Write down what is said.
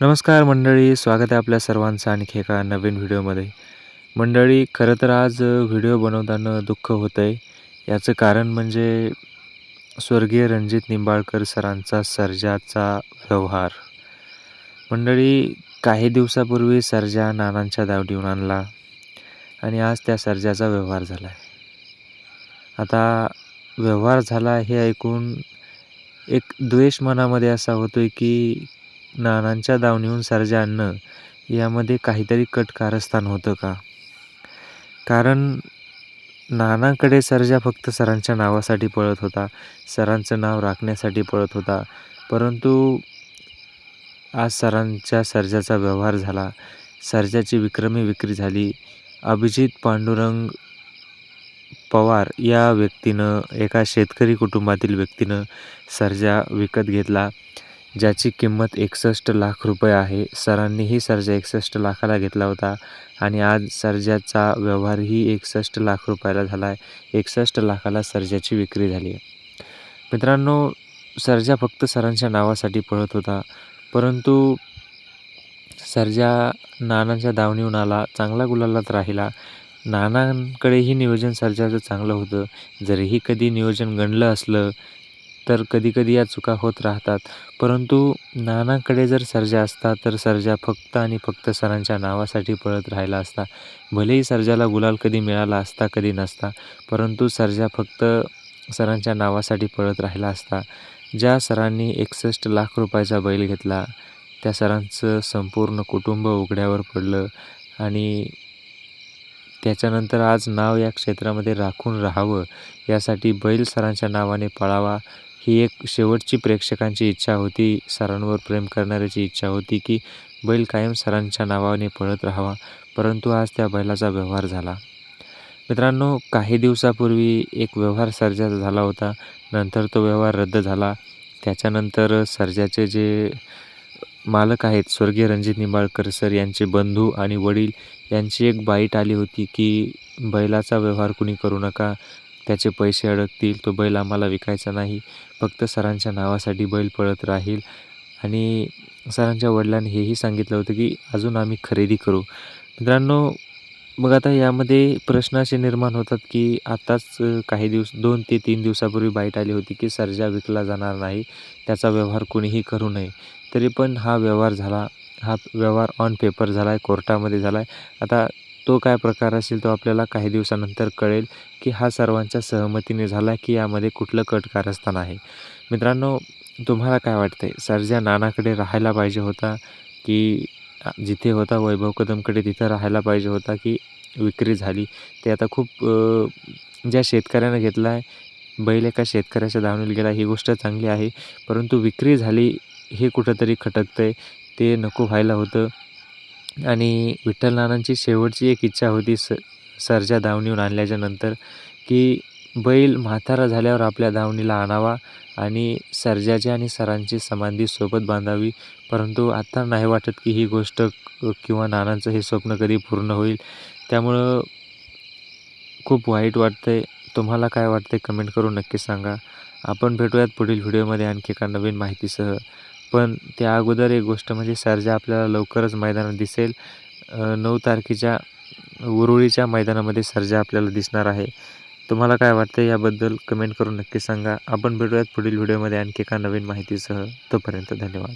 नमस्कार मंडळी स्वागत आहे आपल्या सर्वांचं आणखी एका नवीन व्हिडिओमध्ये. मंडळी खरं तर आज व्हिडिओ बनवताना दुःख होतं आहे याचं कारण म्हणजे स्वर्गीय रणजित निंबाळकर सरांचा सर्जाचा व्यवहार. मंडळी काही दिवसापूर्वी सर्जा नानांच्या दावडीहून आणला आणि आज त्या सर्जाचा व्यवहार झाला आहे आता व्यवहार झाला हे ऐकून एक द्वेष मनामध्ये असा होतो आहे की नानांच्या दावणीहून सर्जा आणणं यामध्ये काहीतरी कट कारस्थान होतं का? कारण नानांकडे सर्जा फक्त सरांच्या नावासाठी पळत होता सरांचं नाव राखण्यासाठी पळत होता परंतु आज सरांच्या सर्जाचा व्यवहार झाला. सर्जाची विक्रमी विक्री झाली. अभिजित पांडुरंग पवार या व्यक्तीनं एका शेतकरी कुटुंबातील व्यक्तीनं सर्जा विकत घेतला. ज्याची किंमत एकसष्ट लाख रुपये आहे. सरांनीही सर्जा एकसष्ट लाखाला घेतला होता आणि आज सर्जाचा व्यवहारही एकसष्ट लाख रुपयाला झाला आहे एकसष्ट लाखाला सर्जाची विक्री झाली आहे मित्रांनो सर्जा फक्त सरांच्या नावासाठी पळत होता परंतु सर्जा नानांच्या दावणीहून आला चांगला गुलालात राहिला. नानांकडेही नियोजन सर्जाचं चांगलं होतं. जरीही कधी नियोजन गणलं असलं तर कधीकधी या चुका होत राहतात. परंतु नानांकडे जर सर्जा असता तर सर्जा फक्त आणि फक्त सरांच्या नावासाठी पळत राहिला असता. भलेही सर्जाला गुलाल कधी मिळाला असता कधी नसता परंतु सर्जा फक्त सरांच्या नावासाठी पळत राहिला असता. ज्या सरांनी एकसष्ट लाख रुपयाचा बैल घेतला त्या सरांचं संपूर्ण कुटुंब उघड्यावर पडलं आणि त्याच्यानंतर आज नाव या क्षेत्रामध्ये राखून राहावं यासाठी बैल सरांच्या नावाने पळावा ही एक शेवटची प्रेक्षकांची इच्छा होती सरांवर प्रेम करणाऱ्याची इच्छा होती की बैल कायम सरांच्या नावाने पळत राहावा परंतु आज त्या बैलाचा व्यवहार झाला. मित्रांनो काही दिवसापूर्वी एक व्यवहार सर्जाचा झाला होता. नंतर तो व्यवहार रद्द झाला. त्याच्यानंतर सर्जाचे जे मालक आहेत स्वर्गीय रणजित निंबाळकर सर यांचे बंधू आणि वडील यांची एक बाईट आली होती की बैलाचा व्यवहार कुणी करू नका. त्याचे पैसे अडकतील तो बैल आम्हाला विकायचा नाही. फक्त सरांच्या नावासाठी बैल पळत राहील. आणि सरांच्या वडिलांनी हेही सांगितलं होतं की अजून आम्ही खरेदी करू. मित्रांनो मग आता यामध्ये प्रश्न असे निर्माण होतात की आत्ताच काही दिवस दोन ते तीन दिवसापूर्वी बाईट आली होती की सर्जा विकला जाणार नाही. त्याचा व्यवहार कोणीही करू नये. तरी पण हा व्यवहार झाला. हा व्यवहार ऑन पेपर झाला आहे कोर्टामध्ये झाला आहे आता तो काय प्रकार असेल तो आपल्याला काही दिवसानंतर कळेल की हा सर्वांच्या सहमतीने झाला की यामध्ये कुठलं कट कारस्थान आहे. मित्रांनो तुम्हाला काय वाटतं आहे सर्जा नानाकडे राहायला पाहिजे होता की जिथे होता वैभव कदमकडे तिथं राहायला पाहिजे होता की विक्री झाली? ते आता खूप ज्या शेतकऱ्यानं घेतला आहे बैल एका शेतकऱ्याच्या धावणीला गेला ही गोष्ट चांगली आहे. परंतु विक्री झाली हे कुठंतरी खटकतं आहे ते नको व्हायला होतं. आणि विठ्ठल नानांची शेवटची एक इच्छा होती स सरच्या दावणीहून आणल्याच्या नंतर की बैल म्हातारा झाल्यावर आपल्या दावणीला आणावा आणि सर्जाची आणि सरांची समाधी सोबत बांधावी. परंतु आत्ता नाही वाटत की ही गोष्ट किंवा नानांचं हे स्वप्न कधी पूर्ण होईल. त्यामुळं खूप वाईट वाटतं आहे तुम्हाला काय वाटतं आहे कमेंट करून नक्की सांगा. आपण भेटूयात पुढील व्हिडिओमध्ये आणखी एका नवीन माहितीसह. पण त्या अगोदर एक गोष्ट म्हणजे सर्जा आपल्याला लवकरच मैदानात दिसेल नऊ तारखेच्या उरुळीच्या मैदानामध्ये सर्जा आपल्याला दिसणार आहे. तुम्हाला काय वाटतं याबद्दल कमेंट करून नक्की सांगा. आपण भेटूयात पुढील व्हिडिओमध्ये आणखी एका नवीन माहितीसह. तोपर्यंत धन्यवाद.